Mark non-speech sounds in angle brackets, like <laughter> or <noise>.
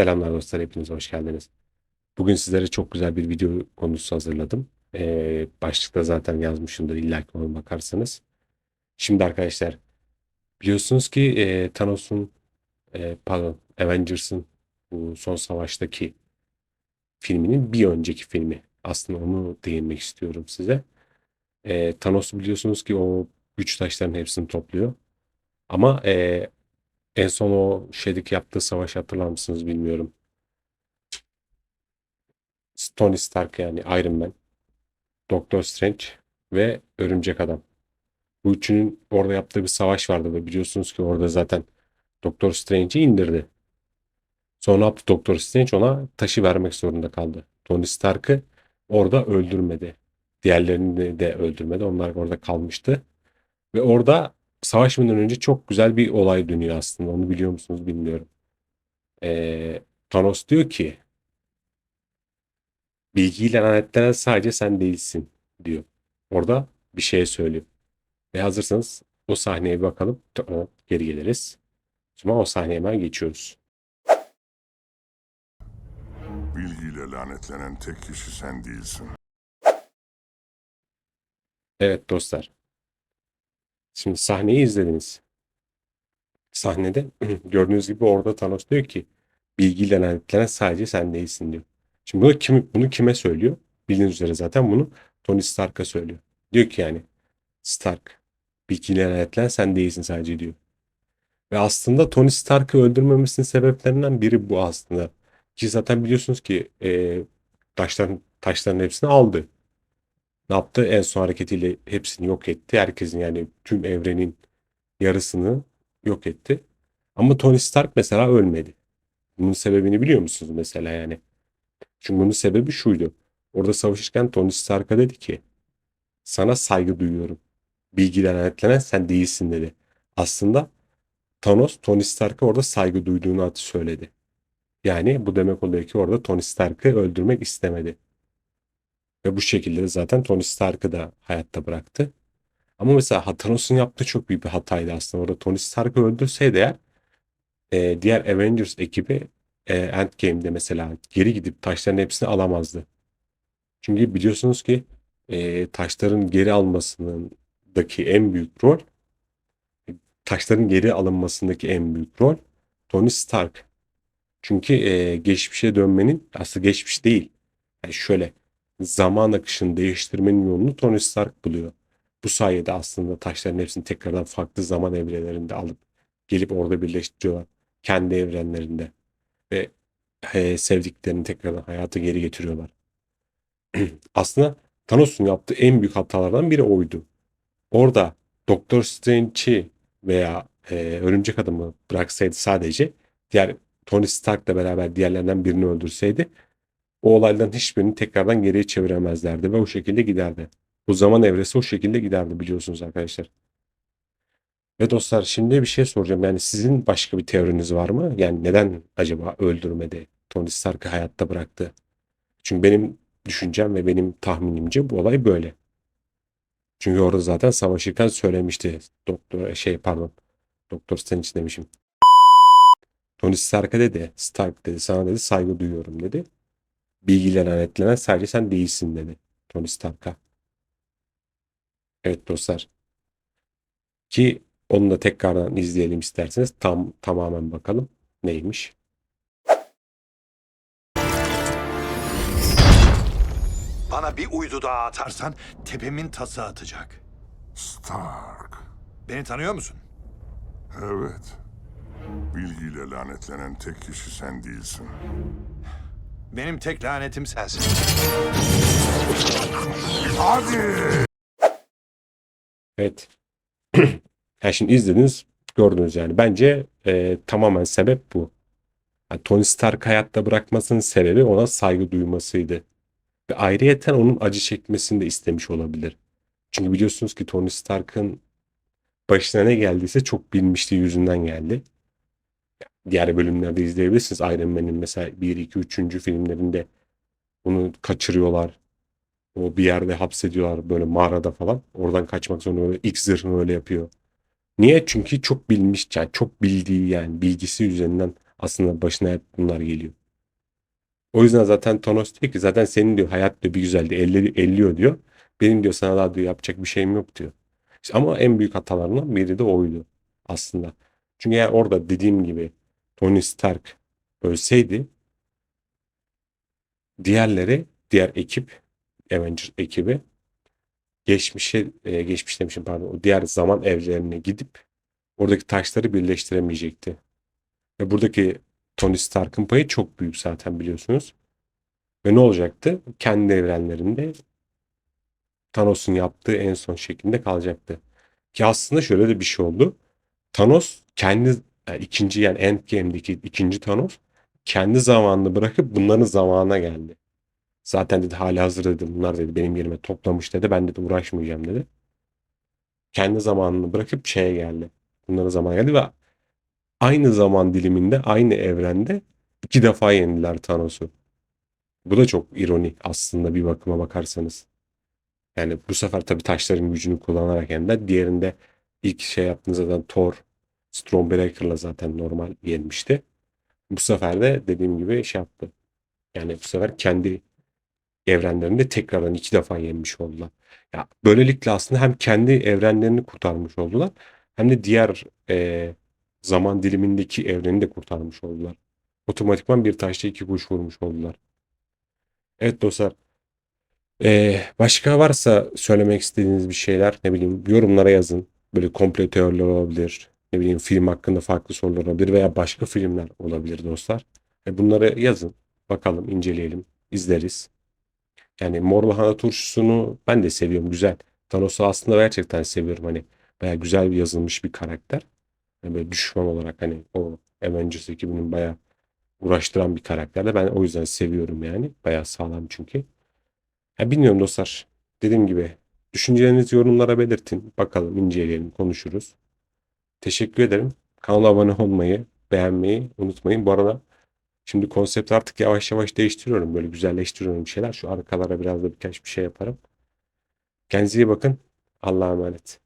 Selamlar dostlar, hepiniz hoş geldiniz. Bugün sizlere çok güzel bir video konusu hazırladım. Ee, başlıkta zaten yazmışımdır illa ki ona bakarsanız. Şimdi arkadaşlar biliyorsunuz ki e, Thanos'un e, pardon Avengers'ın bu son savaştaki filminin bir önceki filmi. Aslında onu değinmek istiyorum size. E, Thanos biliyorsunuz ki o güç taşlarının hepsini topluyor. Ama e, en son o şeydeki yaptığı savaş hatırlar mısınız bilmiyorum. Tony Stark yani Iron Man, Doctor Strange ve Örümcek Adam. Bu üçünün orada yaptığı bir savaş vardı ve biliyorsunuz ki orada zaten Doctor Strange'i indirdi. Sonra yaptı Doctor Strange ona taşı vermek zorunda kaldı. Tony Stark'ı orada öldürmedi. Diğerlerini de öldürmedi. Onlar orada kalmıştı. Ve orada savaşmadan önce çok güzel bir olay dönüyor aslında. Onu biliyor musunuz bilmiyorum. Ee, Thanos diyor ki bilgiyle lanetlenen sadece sen değilsin diyor. Orada bir şey söylüyor. Ve hazırsanız o sahneye bir bakalım. Geri geliriz. Zaman o sahneye hemen geçiyoruz. Bilgiyle lanetlenen tek kişi sen değilsin. Evet dostlar. Şimdi sahneyi izlediniz. Sahnede <clears throat> gördüğünüz gibi orada Thanos diyor ki bilgiyle lanetlenen sadece sen değilsin diyor. Şimdi bunu, kim, bunu kime söylüyor? Bildiğiniz üzere zaten bunu Tony Stark'a söylüyor. Diyor ki yani Stark bilgiyle lanetlenen sen değilsin sadece diyor. Ve aslında Tony Stark'ı öldürmemesinin sebeplerinden biri bu aslında. Ki zaten biliyorsunuz ki e, taşların, taşların hepsini aldı. Ne yaptı? En son hareketiyle hepsini yok etti. Herkesin yani tüm evrenin yarısını yok etti. Ama Tony Stark mesela ölmedi. Bunun sebebini biliyor musunuz mesela yani? Çünkü bunun sebebi şuydu. Orada savaşırken Tony Stark'a dedi ki sana saygı duyuyorum. Bilgiden lanetlenen sen değilsin dedi. Aslında Thanos Tony Stark'a orada saygı duyduğunu söyledi. Yani bu demek oluyor ki orada Tony Stark'ı öldürmek istemedi. Ve bu şekilde de zaten Tony Stark'ı da hayatta bıraktı. Ama mesela Thanos'un yaptığı çok büyük bir hataydı aslında. Orada Tony Stark'ı öldürseydi eğer e, diğer Avengers ekibi e, Endgame'de mesela geri gidip taşların hepsini alamazdı. Çünkü biliyorsunuz ki e, taşların geri almasındaki en büyük rol taşların geri alınmasındaki en büyük rol Tony Stark. Çünkü e, geçmişe dönmenin aslında geçmiş değil. Yani şöyle zaman akışını değiştirmenin yolunu Tony Stark buluyor. Bu sayede aslında taşların hepsini tekrardan farklı zaman evrelerinde alıp gelip orada birleştiriyorlar. Kendi evrenlerinde. Ve e, sevdiklerini tekrardan hayata geri getiriyorlar. <clears throat> aslında Thanos'un yaptığı en büyük hatalardan biri oydu. Orada Doktor Strange'i veya e, Örümcek Adam'ı bıraksaydı sadece diğer Tony Stark'la beraber diğerlerinden birini öldürseydi o olayların hiçbirini tekrardan geriye çeviremezlerdi ve o şekilde giderdi. Bu zaman evresi o şekilde giderdi biliyorsunuz arkadaşlar. Ve dostlar şimdi bir şey soracağım. Yani sizin başka bir teoriniz var mı? Yani neden acaba öldürmedi? Tony Stark'ı hayatta bıraktı. Çünkü benim düşüncem ve benim tahminimce bu olay böyle. Çünkü orada zaten savaşırken söylemişti. Doktor şey pardon. Doktor Strange demişim. Tony Stark'a dedi. Stark dedi sana dedi saygı duyuyorum dedi. Bilgiyle lanetlenen sadece sen değilsin dedi. Tony Stark'a. Evet dostlar. Ki onu da tekrardan izleyelim isterseniz. Tam tamamen bakalım neymiş. Bana bir uydu daha atarsan tepemin tası atacak. Stark. Beni tanıyor musun? Evet. Bilgiyle lanetlenen tek kişi sen değilsin. Benim tek lanetim sensin. Hadi! Evet. <clears throat> yani şimdi izlediniz gördünüz yani. Bence e, tamamen sebep bu. Yani Tony Stark hayatta bırakmasının sebebi ona saygı duymasıydı. Ve ayrıyeten onun acı çekmesini de istemiş olabilir. Çünkü biliyorsunuz ki Tony Stark'ın başına ne geldiyse çok bilmişti yüzünden geldi. Diğer bölümlerde izleyebilirsiniz. Iron Man'in mesela 1, 2, 3. filmlerinde bunu kaçırıyorlar. O bir yerde hapsediyorlar böyle mağarada falan. Oradan kaçmak zorunda oluyor. İlk zırhını öyle yapıyor. Niye? Çünkü çok bilmiş yani çok bildiği yani bilgisi üzerinden aslında başına hep bunlar geliyor. O yüzden zaten Thanos diyor ki zaten senin diyor hayat diyor bir güzeldi elli, elliyor diyor. Benim diyor sana daha diyor yapacak bir şeyim yok diyor. İşte ama en büyük hatalarından biri de oydu aslında. Çünkü eğer orada dediğim gibi Tony Stark ölseydi diğerleri diğer ekip Avengers ekibi geçmişe e, geçmiş demişim pardon o diğer zaman evrenine gidip oradaki taşları birleştiremeyecekti. Ve buradaki Tony Stark'ın payı çok büyük zaten biliyorsunuz. Ve ne olacaktı? Kendi evrenlerinde Thanos'un yaptığı en son şeklinde kalacaktı. Ki aslında şöyle de bir şey oldu. Thanos kendi yani ikinci yani Endgame'deki ikinci Thanos kendi zamanını bırakıp bunların zamanına geldi. Zaten dedi hali hazır dedi bunlar dedi benim yerime toplamış dedi ben dedi uğraşmayacağım dedi. Kendi zamanını bırakıp şeye geldi. Bunların zamanına geldi ve aynı zaman diliminde aynı evrende iki defa yendiler Thanos'u. Bu da çok ironi aslında bir bakıma bakarsanız. Yani bu sefer tabii taşların gücünü kullanarak yendiler. Diğerinde ilk şey yaptığınız zaten Thor Stormbreaker'la zaten normal yenmişti. Bu sefer de dediğim gibi şey yaptı. Yani bu sefer kendi evrenlerinde tekrardan iki defa yenmiş oldular. Ya böylelikle aslında hem kendi evrenlerini kurtarmış oldular hem de diğer e, zaman dilimindeki evreni de kurtarmış oldular. Otomatikman bir taşla iki kuş vurmuş oldular. Evet dostlar. e, başka varsa söylemek istediğiniz bir şeyler ne bileyim yorumlara yazın. Böyle komple teoriler olabilir. Ne bileyim film hakkında farklı sorular olabilir veya başka filmler olabilir dostlar. E, bunları yazın. Bakalım inceleyelim. izleriz. Yani mor lahana turşusunu ben de seviyorum. Güzel. Thanos'u aslında gerçekten seviyorum. Hani baya güzel bir yazılmış bir karakter. Yani böyle düşman olarak hani o Avengers ekibinin baya uğraştıran bir karakter de ben o yüzden seviyorum yani. Baya sağlam çünkü. Ya bilmiyorum dostlar. Dediğim gibi düşüncelerinizi yorumlara belirtin. Bakalım inceleyelim, konuşuruz. Teşekkür ederim. Kanala abone olmayı, beğenmeyi unutmayın. Bu arada Şimdi konsepti artık yavaş yavaş değiştiriyorum. Böyle güzelleştiriyorum bir şeyler. Şu arkalara biraz da birkaç bir şey yaparım. Kendinize iyi bakın. Allah'a emanet.